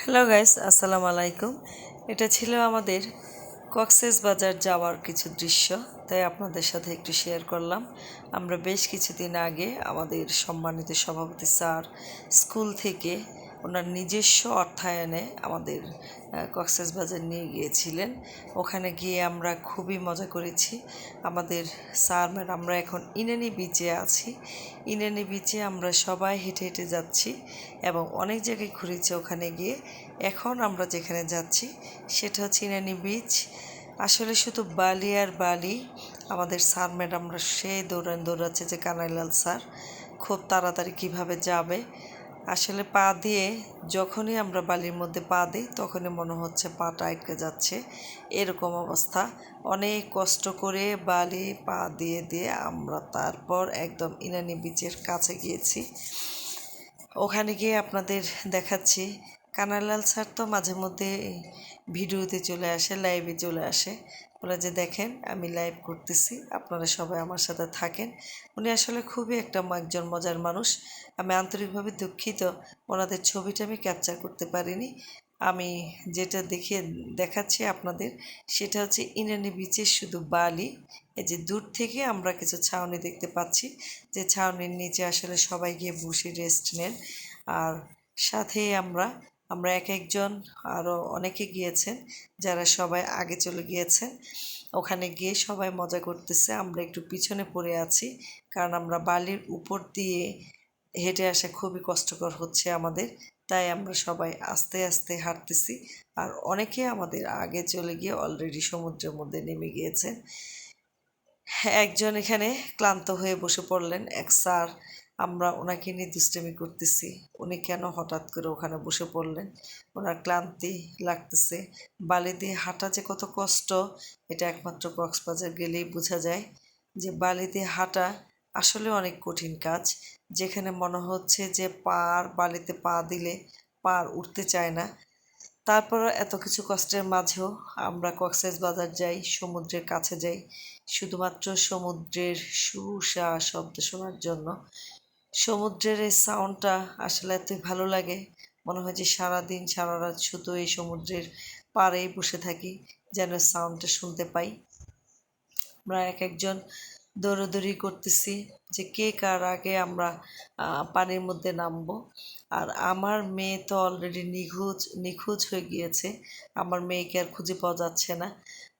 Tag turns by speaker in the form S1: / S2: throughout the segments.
S1: Hello guys আসসালামু আলাইকুম। এটা ছিল আমাদের কক্সেস বাজার যাওয়ার কিছু দৃশ্য, তাই আপনাদের সাথে একটু শেয়ার করলাম। আমরা বেশ কিছুদিন আগে আমাদের সম্মানিত সভাপতি স্যার স্কুল থেকে ওনার নিজস্ব অর্থায়নে আমাদের কক্সেস বাজার নিয়ে গিয়েছিলেন। ওখানে গিয়ে আমরা খুবই মজা করেছি। আমাদের স্যার আমরা এখন ইনানি বিচে আছি। ইনানি বিচে আমরা সবাই হেঁটে হেঁটে যাচ্ছি এবং অনেক জায়গায় ঘুরেছি ওখানে গিয়ে। এখন আমরা যেখানে যাচ্ছি সেটা হচ্ছে ইনানি বিচ আসলে শুধু বালি আর বালি, আমাদের স্যার, ম্যাডামরা সে দৌড়ান দৌড়াচ্ছে যে কানাইলাল স্যার, খুব তাড়াতাড়ি কীভাবে যাবে। আসলে পা দিয়ে যখনই আমরা বালির মধ্যে পা দিই, তখনই মনে হচ্ছে পাটা আটকে যাচ্ছে। এরকম অবস্থা। অনেক কষ্ট করে বালি পা দিয়ে দিয়ে আমরা তারপর একদম ইনানি বিচের কাছে গিয়েছি। ওখানে গিয়ে আপনাদের দেখাচ্ছি। কানালাল স্যার তো মাঝে মধ্যে ভিডিওতে চলে আসে লাইভে চলে আসে। বলে যে, দেখেন, আমি লাইভ করতেছি আপনারা সবাই আমার সাথে থাকেন। উনি আসলে খুবই একটা একজন মজার মানুষ। আমি আন্তরিকভাবে দুঃখিত, ওনাদের ছবিটা আমি ক্যাপচার করতে পারিনি। আমি যেটা দেখে দেখাচ্ছি আপনাদের, সেটা হচ্ছে ইনানি বিচের শুধু বালি। এই যে, দূর থেকে আমরা কিছু ছাউনি দেখতে পাচ্ছি। যে ছাউনির নিচে আসলে সবাই গিয়ে বসে রেস্ট নেন। আর সাথে আমরা আমরা এক একজন আরও অনেকে গিয়েছেন, যারা সবাই আগে চলে গিয়েছেন। ওখানে গিয়ে সবাই মজা করতেছে, আমরা একটু পিছনে পড়ে আছি, কারণ আমরা বালির উপর দিয়ে হেঁটে আসা খুবই কষ্টকর হচ্ছে আমাদের, তাই আমরা সবাই আস্তে আস্তে হাঁটতেছি। আর অনেকে আমাদের আগে চলে গিয়ে অলরেডি সমুদ্রের মধ্যে নেমে গিয়েছে একজন এখানে ক্লান্ত হয়ে বসে পড়লেন। এক স্যার, আমরা ওনাকে নিয়ে দুষ্টামি করতেছি। উনি কেন হঠাৎ করে ওখানে বসে পড়লেন? ওনার ক্লান্তি লাগতেছে। বালি দিয়ে হাঁটা যে কত কষ্ট, এটা একমাত্র কক্সবাজার গেলেই বোঝা যায় যে বালি দিয়ে হাঁটা আসলে অনেক কঠিন কাজ। যেখানে মনে হচ্ছে যে পার বালিতে পা দিলে পার উঠতে চায় না। তারপর এত কিছু কষ্টের মাঝেও আমরা কক্সেস বাজার যাই, সমুদ্রের কাছে যাই। শুধুমাত্র সমুদ্রের সুসা শব্দ শোনার জন্য। সমুদ্রের এই সাউন্ডটা আসলে এতই ভালো লাগে। মনে হয় যে সারাদিন সারা রাত শুধু এই সমুদ্রের পাড়েই বসে থাকি, যেন সাউন্ডটা শুনতে পাই। আমরা এক একজন দৌড়াদৌড়ি করতেছি যে কে কার আগে আমরা পানির মধ্যে নামবো। আর আমার মেয়ে তো অলরেডি নিখোঁজ নিখোঁজ হয়ে গিয়েছে। আমার মেয়েকে আর খুঁজে পাওয়া যাচ্ছে না।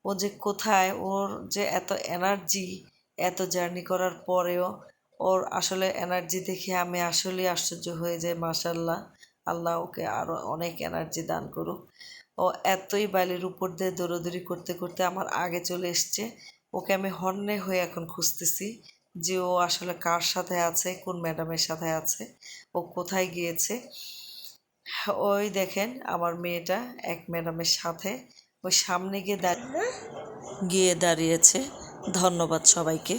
S1: ও যে কোথায়, ওর যে এত এনার্জি এত জার্নি করার পরেও ওর আসলে এনার্জি দেখে আমি আসলে আশ্চর্য হয়ে যাই মাসাল্লাহ আল্লাহ ওকে আরও অনেক এনার্জি দান করুক। ও এতই বালির উপর দিয়ে দৌড়াদৌড়ি করতে করতে আমার আগে চলে এসছে। ওকে আমি হর্নে হয়ে এখন খুঁজতেছি যে ও আসলে কার সাথে আছে, কোন ম্যাডামের সাথে আছে, ও কোথায় গিয়েছে। ওই দেখেন আমার মেয়েটা এক ম্যাডামের সাথে ওই সামনে গিয়ে দাঁড়িয়ে গিয়ে দাঁড়িয়েছে। ধন্যবাদ সবাইকে।